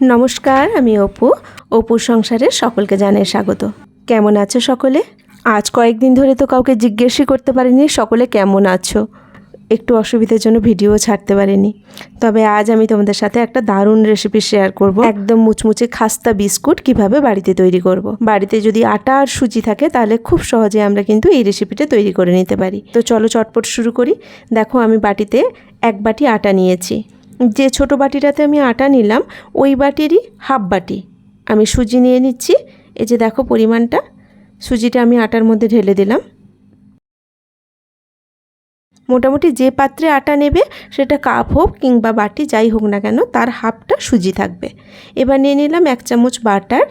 নমস্কার, আমি অপু। অপুর সংসারে সকলকে জানাই স্বাগত। কেমন আছো সকলে? আজ কয়েকদিন ধরে তো কাউকে জিজ্ঞেসই করতে পারিনি, সকলে কেমন আছো? একটু অসুবিধার জন্য ভিডিও ছাড়তে পারিনি। তবে আজ আমি তোমাদের সাথে একটা দারুণ রেসিপি শেয়ার করব। একদম মুচমুচে খাস্তা বিস্কুট কীভাবে বাড়িতে তৈরি করব। বাড়িতে যদি আটা আর সুজি থাকে, তাহলে খুব সহজে আমরা কিন্তু এই রেসিপিটা তৈরি করে নিতে পারি। তো চলো চটপট শুরু করি। দেখো, আমি বাটিতে এক বাটি আটা নিয়েছি। যে ছোট বাটিটাতে আমি আটা নিলাম, ওই বাটিরই হাফ বাটি। আমি সুজি নিয়ে নিচ্ছি। এই যে দেখো পরিমাণটা। সুজিটা আমি আটার মধ্যে ঢেলে দিলাম। মোটামুটি যে পাত্রে আটা নেবে, সেটা কাপ হোক কিংবা বাটি, যাই হোক না কেন, তার হাফটা সুজি থাকবে। এবার নিয়ে নিলাম এক চামচ বাটার।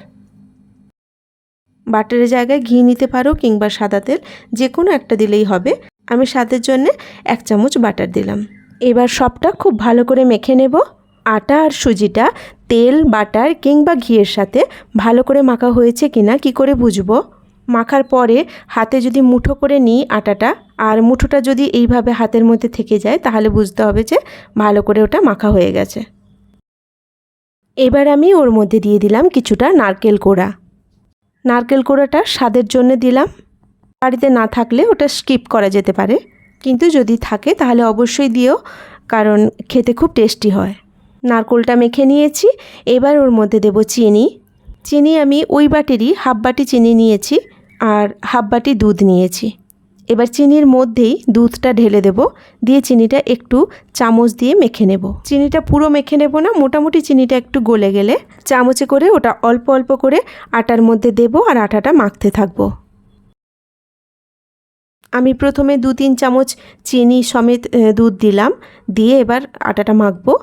বাটারের জায়গায় ঘি নিতে পারো কিংবা সাদা তেল যে কোনো একটা দিলেই হবে। আমি স্বাদের জন্যে এক চামচ বাটার দিলাম। এবার সবটা খুব ভালো করে মেখে নেব। আটা আর সুজিটা তেল, বাটার কিংবা ঘিয়ের সাথে ভালো করে মাখা হয়েছে কিনা কি করে বুঝব? মাখার পরে হাতে যদি মুঠো করে নিই আটাটা, আর মুঠোটা যদি এইভাবে হাতের মধ্যে থেকে যায় তাহলে বুঝতে হবে যে ভালো করে ওটা মাখা হয়ে গেছে। এবার আমি ওর মধ্যে দিয়ে দিলাম কিছুটা নারকেল কোড়া। নারকেল কোড়াটা স্বাদের জন্য দিলাম। বাড়িতে না থাকলে ওটা স্কিপ করা যেতে পারে। কিন্তু যদি থাকে, তাহলে অবশ্যই দিও, কারণ খেতে খুব টেস্টি হয়। নারকোলটা মেখে নিয়েছি, এবার ওর মধ্যে দেব চিনি। চিনি আমি ওই বাটিরই, হাফ বাটি চিনি নিয়েছি, আর হাফ বাটি দুধ নিয়েছি। এবার চিনির মধ্যেই দুধটা ঢেলে দেব, দিয়ে চিনিটা একটু চামচ দিয়ে মেখে নেব। চিনিটা পুরো মেখে নেব না, মোটামুটি চিনিটা একটু গলে গেলে, চামচে করে ওটা অল্প অল্প করে আটার মধ্যে দেব আর আটাটা মাখতে থাকব। আমি প্রথমে দু তিন চামচ চিনি সমেত দুধ দিলাম। দিয়ে এবার আটাটা মাখবো।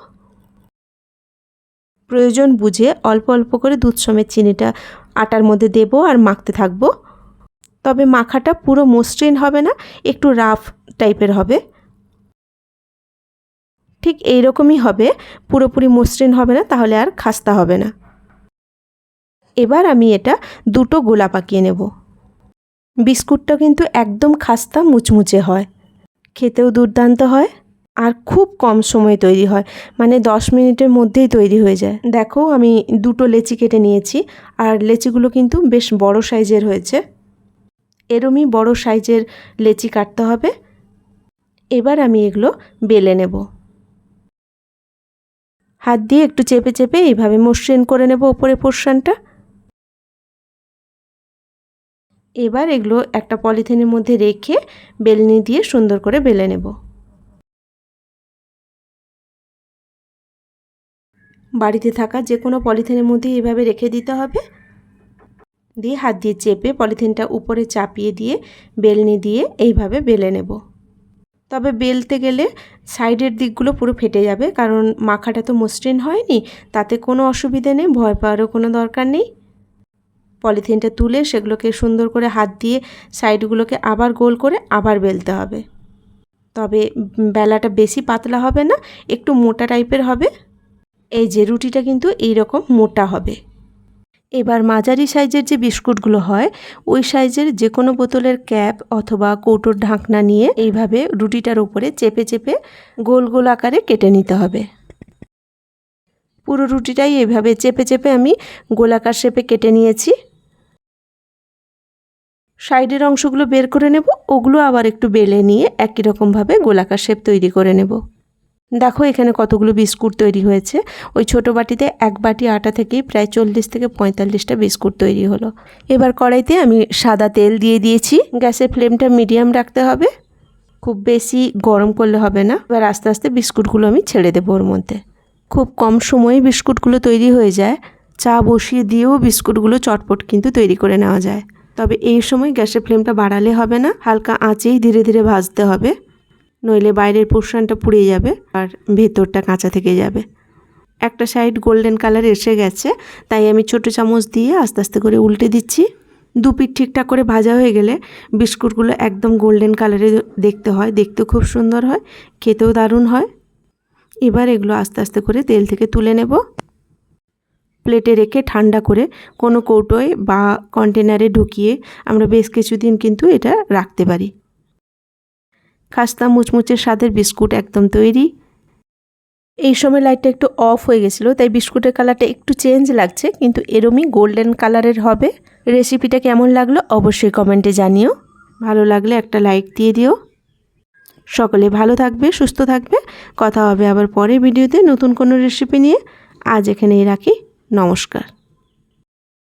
প্রয়োজন বুঝে অল্প অল্প করে দুধ সমেত চিনিটা আটার মধ্যে দেব আর মাখতে থাকব। তবে মাখাটা পুরো মসৃণ হবে না, একটু রাফ টাইপের হবে। ঠিক এই রকমই হবে, পুরোপুরি মসৃণ হবে না, তাহলে আর খাস্তা হবে না। এবার আমি এটা দুটো গোলা পাকিয়ে নেব। বিস্কুটটা কিন্তু একদম খাস্তা মুচমুচে হয়। খেতেও দুর্দান্ত হয় আর খুব কম সময় তৈরি হয় মানে দশ মিনিটের মধ্যেই তৈরি হয়ে যায়। দেখো, আমি দুটো লেচি কেটে নিয়েছি আর লেচিগুলো কিন্তু বেশ বড় সাইজের হয়েছে। এরমই বড় সাইজের লেচি কাটতে হবে। এবার আমি এগুলো বেলে নেব। হাত দিয়ে একটু চেপে চেপে এইভাবে মসৃণ করে নেব ওপরে পোর্শনটা। এবার এগুলো একটা পলিথিনের মধ্যে রেখে বেলনি দিয়ে সুন্দর করে বেলে নেব। বাড়িতে থাকা যে কোনো পলিথিনের মধ্যে এইভাবে রেখে দিতে হবে। দিয়ে হাত দিয়ে চেপে পলিথিনটা উপরে চাপিয়ে দিয়ে বেলনি দিয়ে এইভাবে বেলে নেব। তবে বেলতে গেলে সাইডের দিকগুলো পুরো ফেটে যাবে, কারণ মাখাটা তো মসৃণ হয়নি, তাতে কোনো অসুবিধে নেই, ভয় পাওয়ারও কোনো দরকার নেই। পলিথিনটা তুলে সেগুলোকে সুন্দর করে হাত দিয়ে সাইডগুলোকে আবার গোল করে আবার বেলতে হবে। তবে বেলাটা বেশি পাতলা হবে না, একটু মোটা টাইপের হবে। এই যে রুটিটা কিন্তু এই রকম মোটা হবে। এবার মাঝারি সাইজের যে বিস্কুটগুলো হয়, ওই সাইজের যে কোনো বোতলের ক্যাপ অথবা কৌটোর ঢাকনা নিয়ে এইভাবে রুটিটার উপরে চেপে চেপে গোল গোল আকারে কেটে নিতে হবে। পুরো রুটিটাই এভাবে চেপে চেপে আমি গোলাকার শেপে কেটে নিয়েছি। সাইডের অংশগুলো বের করে নেব, ওগুলো আবার একটু বেলে নিয়ে একই রকমভাবে গোলাকার শেপ তৈরি করে নেব। দেখো এখানে কতগুলো বিস্কুট তৈরি হয়েছে। ওই ছোটো বাটিতে এক বাটি আটা থেকেই প্রায় চল্লিশ থেকে পঁয়তাল্লিশটা বিস্কুট তৈরি হলো। এবার কড়াইতে আমি সাদা তেল দিয়ে দিয়েছি। গ্যাসের ফ্লেমটা মিডিয়াম রাখতে হবে। খুব বেশি গরম করলে হবে না। এবার আস্তে আস্তে বিস্কুটগুলো আমি ছেড়ে দেবো ওর মধ্যে। খুব কম সময়ে বিস্কুটগুলো তৈরি হয়ে যায়। চা বসিয়ে দিয়েও বিস্কুটগুলো চটপট কিন্তু তৈরি করে নেওয়া যায়। তবে এই সময় গ্যাসের ফ্লেমটা বাড়ালে হবে না, হালকা আঁচেই ধীরে ধীরে ভাজতে হবে। নইলে বাইরের পোর্শনটা পুড়ে যাবে আর ভেতরটা কাঁচা থেকে যাবে। একটা সাইড গোল্ডেন কালার এসে গেছে, তাই আমি ছোটো চামচ দিয়ে আস্তে আস্তে করে উল্টে দিচ্ছি। দু পিঠ ঠিকঠাক করে ভাজা হয়ে গেলে বিস্কুটগুলো একদম গোল্ডেন কালারে দেখতে হয়, দেখতেও খুব সুন্দর হয়, খেতেও দারুণ হয়। এবার এগুলো আস্তে আস্তে করে তেল থেকে তুলে নেব। প্লেটে রেখে ঠান্ডা করে কোনো কৌটোয় বা কন্টেনারে ঢুকিয়ে আমরা বেশ কিছুদিন কিন্তু এটা রাখতে পারি। খাস্তা মুচমুচে স্বাদের বিস্কুট একদম তৈরি। এই সময় লাইটটা একটু অফ হয়ে গেছিল, তাই বিস্কুটের কালারটা একটু চেঞ্জ লাগছে, কিন্তু এরমই গোল্ডেন কালারের হবে। রেসিপিটা কেমন লাগল অবশ্যই কমেন্টে জানিও। ভালো লাগলে একটা লাইক দিয়ে দিও। সকলে ভালো থাকবে, সুস্থ থাকবে। কথা হবে আবার পরে ভিডিওতে নতুন কোনো রেসিপি নিয়ে। আজ এখানেই রাখি। নমস্কার।